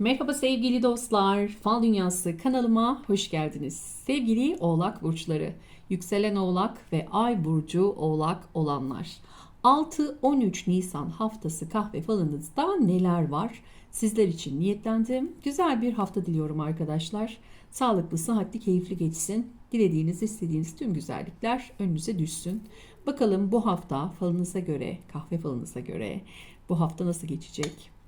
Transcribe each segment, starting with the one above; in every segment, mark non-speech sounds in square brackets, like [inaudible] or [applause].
Merhaba sevgili dostlar. Fal Dünyası kanalıma hoş geldiniz. Sevgili Oğlak burçları, yükselen Oğlak ve Ay burcu Oğlak olanlar. 6-13 Nisan haftası kahve falınızda neler var? Sizler için niyetlendim. Güzel bir hafta diliyorum arkadaşlar. Sağlıklı, sıhhatli, keyifli geçsin. Dilediğiniz, istediğiniz tüm güzellikler önünüze düşsün. Bakalım bu hafta falınıza göre, kahve falınıza göre bu hafta nasıl geçecek?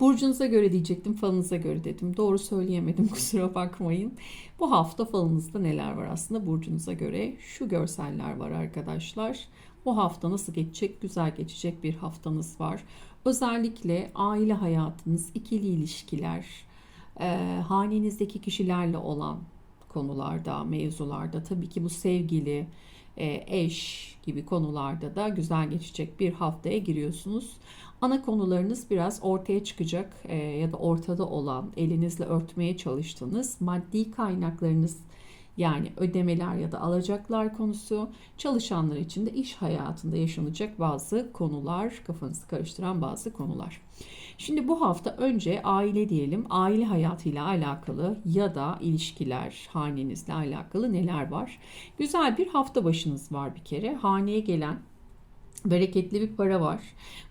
Burcunuza göre diyecektim, falınıza göre dedim. Doğru söyleyemedim [laughs] kusura bakmayın. Bu hafta falınızda neler var aslında burcunuza göre? Şu görseller var arkadaşlar. Bu hafta nasıl geçecek? Güzel geçecek bir haftanız var. Özellikle aile hayatınız, ikili ilişkiler, e, hanenizdeki kişilerle olan konularda, mevzularda tabii ki bu sevgili, eş gibi konularda da güzel geçecek bir haftaya giriyorsunuz. Ana konularınız biraz ortaya çıkacak e, ya da ortada olan elinizle örtmeye çalıştığınız maddi kaynaklarınız yani ödemeler ya da alacaklar konusu çalışanlar için de iş hayatında yaşanacak bazı konular, kafanızı karıştıran bazı konular. Şimdi bu hafta önce aile diyelim, aile hayatıyla alakalı ya da ilişkiler, hanenizle alakalı neler var? Güzel bir hafta başınız var bir kere. Haneye gelen bereketli bir para var.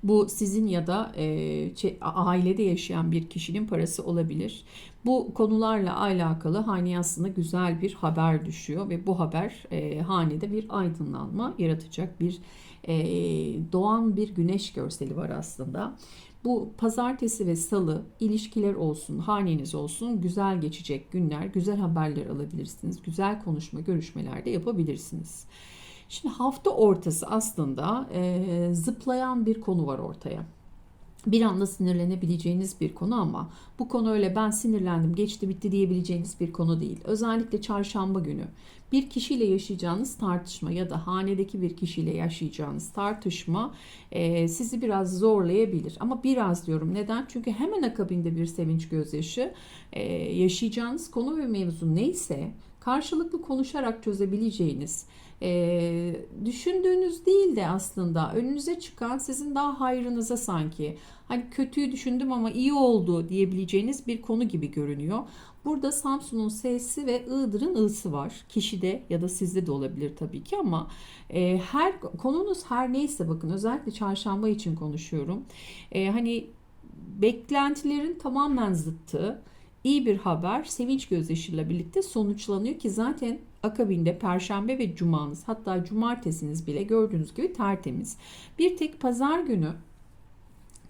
Bu sizin ya da e, ailede yaşayan bir kişinin parası olabilir. Bu konularla alakalı aslında güzel bir haber düşüyor ve bu haber e, hanede bir aydınlanma yaratacak bir e, doğan bir güneş görseli var aslında. Bu pazartesi ve salı ilişkiler olsun, haneniz olsun güzel geçecek günler, güzel haberler alabilirsiniz. Güzel konuşma, görüşmeler de yapabilirsiniz. Şimdi hafta ortası aslında e, zıplayan bir konu var ortaya. Bir anda sinirlenebileceğiniz bir konu ama bu konu öyle ben sinirlendim geçti bitti diyebileceğiniz bir konu değil. Özellikle çarşamba günü bir kişiyle yaşayacağınız tartışma ya da hanedeki bir kişiyle yaşayacağınız tartışma e, sizi biraz zorlayabilir. Ama biraz diyorum neden? Çünkü hemen akabinde bir sevinç gözyaşı e, yaşayacağınız konu ve mevzu neyse karşılıklı konuşarak çözebileceğiniz e, düşündüğünüz değil de aslında önünüze çıkan sizin daha hayrınıza sanki hani kötüyü düşündüm ama iyi oldu diyebileceğiniz bir konu gibi görünüyor. Burada Samsun'un S'si ve Iğdır'ın I'sı var. Kişide ya da sizde de olabilir tabii ki ama e, her konunuz her neyse bakın özellikle çarşamba için konuşuyorum. E, hani beklentilerin tamamen zıttı iyi bir haber sevinç gözyaşıyla birlikte sonuçlanıyor ki zaten akabinde perşembe ve cumanız hatta cumartesiniz bile gördüğünüz gibi tertemiz. Bir tek pazar günü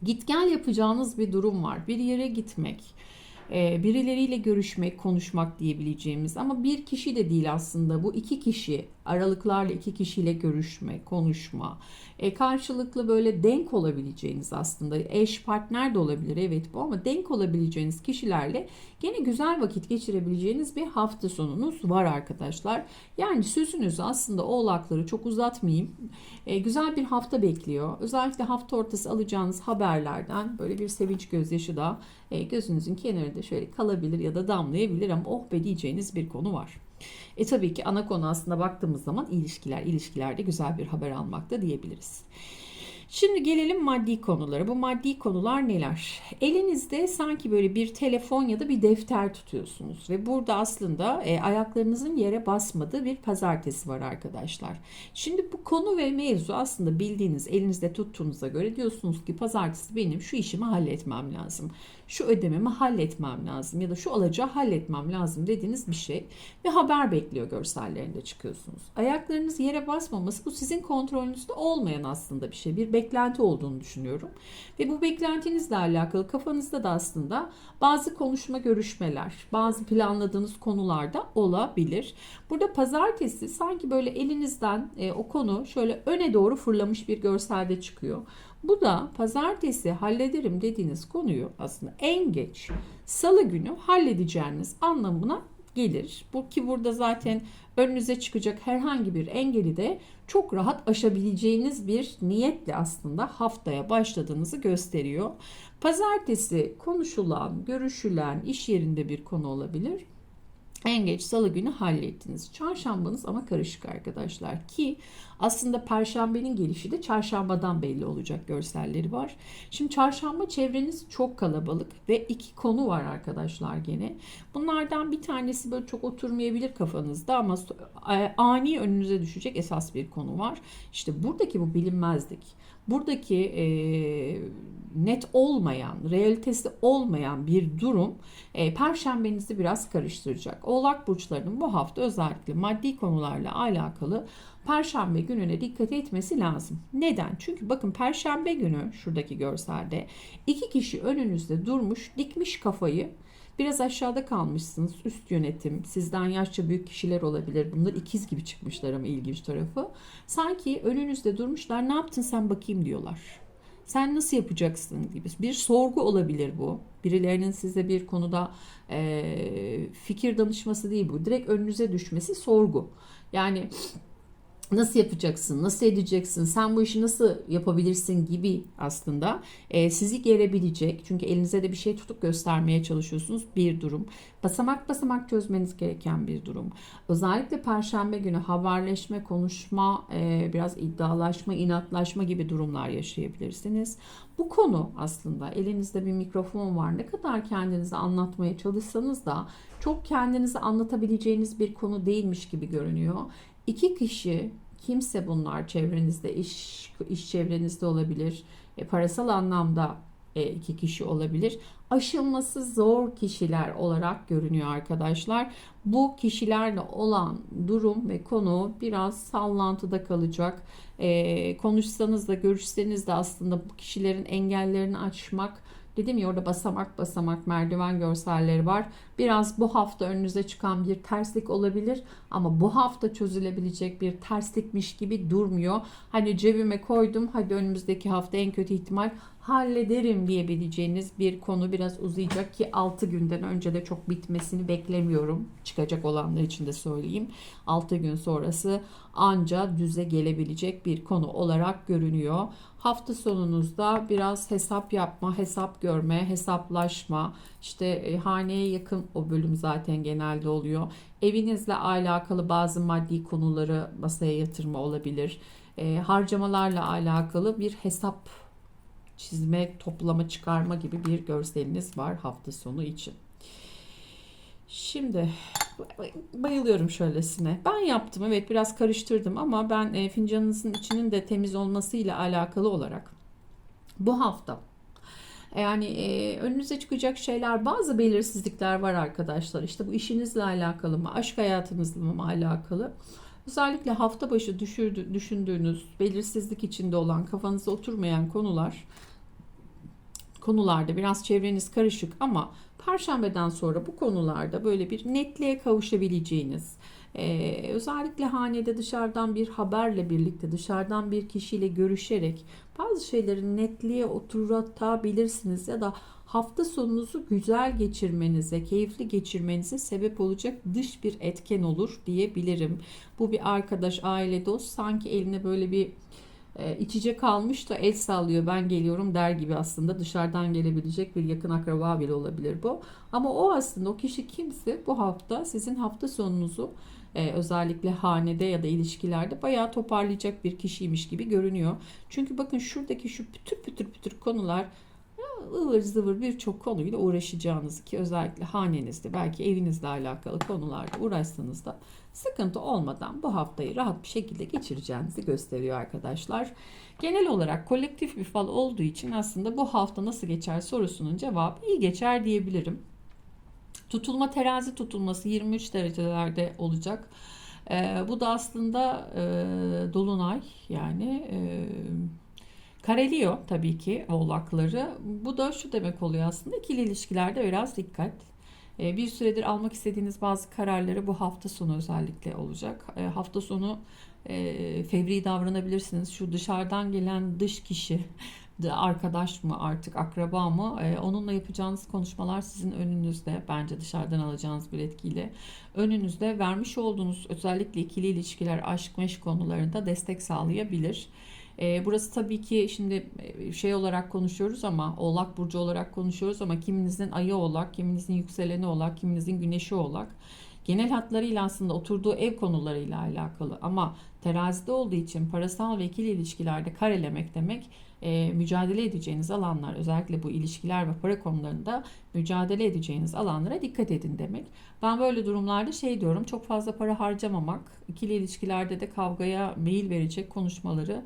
git gel yapacağınız bir durum var. Bir yere gitmek, e, birileriyle görüşmek, konuşmak diyebileceğimiz ama bir kişi de değil aslında bu iki kişi aralıklarla iki kişiyle görüşme, konuşma, e, karşılıklı böyle denk olabileceğiniz aslında eş partner de olabilir evet bu ama denk olabileceğiniz kişilerle gene güzel vakit geçirebileceğiniz bir hafta sonunuz var arkadaşlar. Yani sözünüzü aslında oğlakları çok uzatmayayım. E, güzel bir hafta bekliyor. Özellikle hafta ortası alacağınız haberlerden böyle bir sevinç gözyaşı da e, gözünüzün kenarında şöyle kalabilir ya da damlayabilir ama oh be diyeceğiniz bir konu var. E tabii ki ana konu aslında baktığımız zaman ilişkiler. İlişkilerde güzel bir haber almakta diyebiliriz. Şimdi gelelim maddi konulara. Bu maddi konular neler? Elinizde sanki böyle bir telefon ya da bir defter tutuyorsunuz ve burada aslında e, ayaklarınızın yere basmadığı bir pazartesi var arkadaşlar. Şimdi bu konu ve mevzu aslında bildiğiniz, elinizde tuttuğunuza göre diyorsunuz ki pazartesi benim şu işimi halletmem lazım. Şu ödememi halletmem lazım ya da şu alacağı halletmem lazım dediğiniz bir şey ve haber bekliyor görsellerinde çıkıyorsunuz. Ayaklarınız yere basmaması bu sizin kontrolünüzde olmayan aslında bir şey. Bir beklenti olduğunu düşünüyorum. Ve bu beklentinizle alakalı kafanızda da aslında bazı konuşma görüşmeler, bazı planladığınız konularda olabilir. Burada pazartesi sanki böyle elinizden e, o konu şöyle öne doğru fırlamış bir görselde çıkıyor. Bu da pazartesi hallederim dediğiniz konuyu aslında en geç salı günü halledeceğiniz anlamına gelir. Bu ki burada zaten önünüze çıkacak herhangi bir engeli de çok rahat aşabileceğiniz bir niyetle aslında haftaya başladığınızı gösteriyor. Pazartesi konuşulan, görüşülen iş yerinde bir konu olabilir En geç salı günü hallettiniz. Çarşambanız ama karışık arkadaşlar ki aslında perşembenin gelişi de çarşambadan belli olacak görselleri var. Şimdi çarşamba çevreniz çok kalabalık ve iki konu var arkadaşlar gene. Bunlardan bir tanesi böyle çok oturmayabilir kafanızda ama e, ani önünüze düşecek esas bir konu var. İşte buradaki bu bilinmezlik. Buradaki e, net olmayan, realitesi olmayan bir durum e, perşembenizi biraz karıştıracak. Oğlak burçlarının bu hafta özellikle maddi konularla alakalı perşembe gününe dikkat etmesi lazım. Neden? Çünkü bakın perşembe günü şuradaki görselde iki kişi önünüzde durmuş, dikmiş kafayı Biraz aşağıda kalmışsınız. Üst yönetim, sizden yaşça büyük kişiler olabilir. Bunlar ikiz gibi çıkmışlar ama ilginç tarafı. Sanki önünüzde durmuşlar. Ne yaptın sen bakayım diyorlar. Sen nasıl yapacaksın gibi bir sorgu olabilir bu. Birilerinin size bir konuda e, fikir danışması değil bu. Direkt önünüze düşmesi sorgu. Yani nasıl yapacaksın, nasıl edeceksin, sen bu işi nasıl yapabilirsin gibi aslında e, sizi gerebilecek. Çünkü elinize de bir şey tutup göstermeye çalışıyorsunuz bir durum. Basamak basamak çözmeniz gereken bir durum. Özellikle perşembe günü haberleşme, konuşma, e, biraz iddialaşma, inatlaşma gibi durumlar yaşayabilirsiniz. Bu konu aslında elinizde bir mikrofon var. Ne kadar kendinizi anlatmaya çalışsanız da çok kendinizi anlatabileceğiniz bir konu değilmiş gibi görünüyor. İki kişi kimse bunlar çevrenizde iş iş çevrenizde olabilir. E, parasal anlamda iki kişi olabilir. Aşılması zor kişiler olarak görünüyor arkadaşlar. Bu kişilerle olan durum ve konu biraz sallantıda kalacak. E, konuşsanız da görüşseniz de aslında bu kişilerin engellerini açmak Dedim ya orada basamak basamak merdiven görselleri var. Biraz bu hafta önünüze çıkan bir terslik olabilir ama bu hafta çözülebilecek bir terslikmiş gibi durmuyor. Hani cebime koydum hadi önümüzdeki hafta en kötü ihtimal hallederim diyebileceğiniz bir konu biraz uzayacak ki 6 günden önce de çok bitmesini beklemiyorum. Çıkacak olanlar için de söyleyeyim. 6 gün sonrası anca düze gelebilecek bir konu olarak görünüyor. Hafta sonunuzda biraz hesap yapma, hesap görme, hesaplaşma, işte e, haneye yakın o bölüm zaten genelde oluyor. Evinizle alakalı bazı maddi konuları masaya yatırma olabilir. E, harcamalarla alakalı bir hesap çizme, toplama, çıkarma gibi bir görseliniz var hafta sonu için. Şimdi bayılıyorum şöylesine. Ben yaptım evet biraz karıştırdım ama ben e, fincanınızın içinin de temiz olmasıyla alakalı olarak bu hafta yani e, önünüze çıkacak şeyler bazı belirsizlikler var arkadaşlar. İşte bu işinizle alakalı mı, aşk hayatınızla mı alakalı. Özellikle hafta başı düşürdü, düşündüğünüz, belirsizlik içinde olan, kafanıza oturmayan konular konularda biraz çevreniz karışık ama Perşembeden sonra bu konularda böyle bir netliğe kavuşabileceğiniz, ee, özellikle hanede dışarıdan bir haberle birlikte dışarıdan bir kişiyle görüşerek bazı şeyleri netliğe oturtabilirsiniz ya da hafta sonunuzu güzel geçirmenize, keyifli geçirmenize sebep olacak dış bir etken olur diyebilirim. Bu bir arkadaş, aile, dost sanki eline böyle bir e, iç içe kalmış da el sallıyor ben geliyorum der gibi aslında dışarıdan gelebilecek bir yakın akraba bile olabilir bu. Ama o aslında o kişi kimse bu hafta sizin hafta sonunuzu e, özellikle hanede ya da ilişkilerde bayağı toparlayacak bir kişiymiş gibi görünüyor. Çünkü bakın şuradaki şu pütür pütür pütür konular ıvır zıvır birçok konuyla uğraşacağınız ki özellikle hanenizde belki evinizle alakalı konularda uğraşsanız da sıkıntı olmadan bu haftayı rahat bir şekilde geçireceğinizi gösteriyor arkadaşlar. Genel olarak kolektif bir fal olduğu için aslında bu hafta nasıl geçer sorusunun cevabı iyi geçer diyebilirim. Tutulma terazi tutulması 23 derecelerde olacak. Ee, bu da aslında e, dolunay yani e, kareliyor tabii ki oğlakları. Bu da şu demek oluyor aslında ikili ilişkilerde biraz dikkat. Ee, bir süredir almak istediğiniz bazı kararları bu hafta sonu özellikle olacak. Ee, hafta sonu e, fevri davranabilirsiniz. Şu dışarıdan gelen dış kişi, [laughs] arkadaş mı artık akraba mı e, onunla yapacağınız konuşmalar sizin önünüzde bence dışarıdan alacağınız bir etkiyle önünüzde vermiş olduğunuz özellikle ikili ilişkiler aşk meşk konularında destek sağlayabilir. E, burası tabii ki şimdi e, şey olarak konuşuyoruz ama Oğlak Burcu olarak konuşuyoruz ama kiminizin ayı oğlak, kiminizin yükseleni oğlak, kiminizin güneşi oğlak. genel hatlarıyla aslında oturduğu ev konularıyla alakalı ama terazide olduğu için parasal ve ikili ilişkilerde karelemek demek e, mücadele edeceğiniz alanlar özellikle bu ilişkiler ve para konularında mücadele edeceğiniz alanlara dikkat edin demek. Ben böyle durumlarda şey diyorum çok fazla para harcamamak, ikili ilişkilerde de kavgaya meyil verecek konuşmaları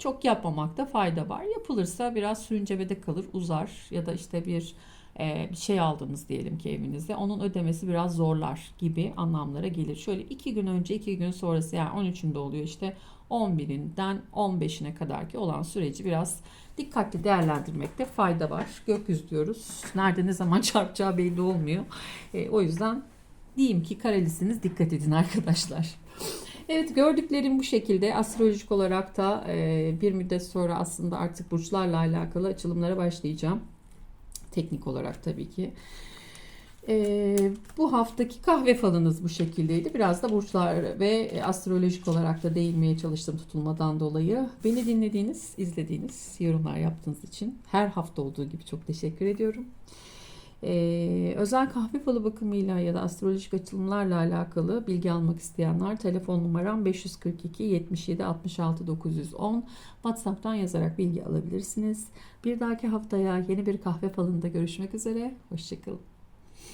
çok yapmamakta fayda var. Yapılırsa biraz sürüncemede kalır, uzar ya da işte bir e, bir şey aldınız diyelim ki evinize. Onun ödemesi biraz zorlar gibi anlamlara gelir. Şöyle iki gün önce iki gün sonrası yani 13'ünde oluyor işte 11'inden 15'ine kadar ki olan süreci biraz dikkatli değerlendirmekte fayda var. Gökyüzü diyoruz. Nerede ne zaman [laughs] çarpacağı belli olmuyor. E, o yüzden diyeyim ki karelisiniz dikkat edin arkadaşlar. Evet gördüklerim bu şekilde astrolojik olarak da e, bir müddet sonra aslında artık burçlarla alakalı açılımlara başlayacağım. Teknik olarak tabii ki. E, bu haftaki kahve falınız bu şekildeydi. Biraz da burçlar ve astrolojik olarak da değinmeye çalıştım tutulmadan dolayı. Beni dinlediğiniz, izlediğiniz, yorumlar yaptığınız için her hafta olduğu gibi çok teşekkür ediyorum. Ee, özel kahve falı bakımıyla ya da astrolojik açılımlarla alakalı bilgi almak isteyenler telefon numaram 542 77 66 910 WhatsApp'tan yazarak bilgi alabilirsiniz. Bir dahaki haftaya yeni bir kahve falında görüşmek üzere. Hoşçakalın.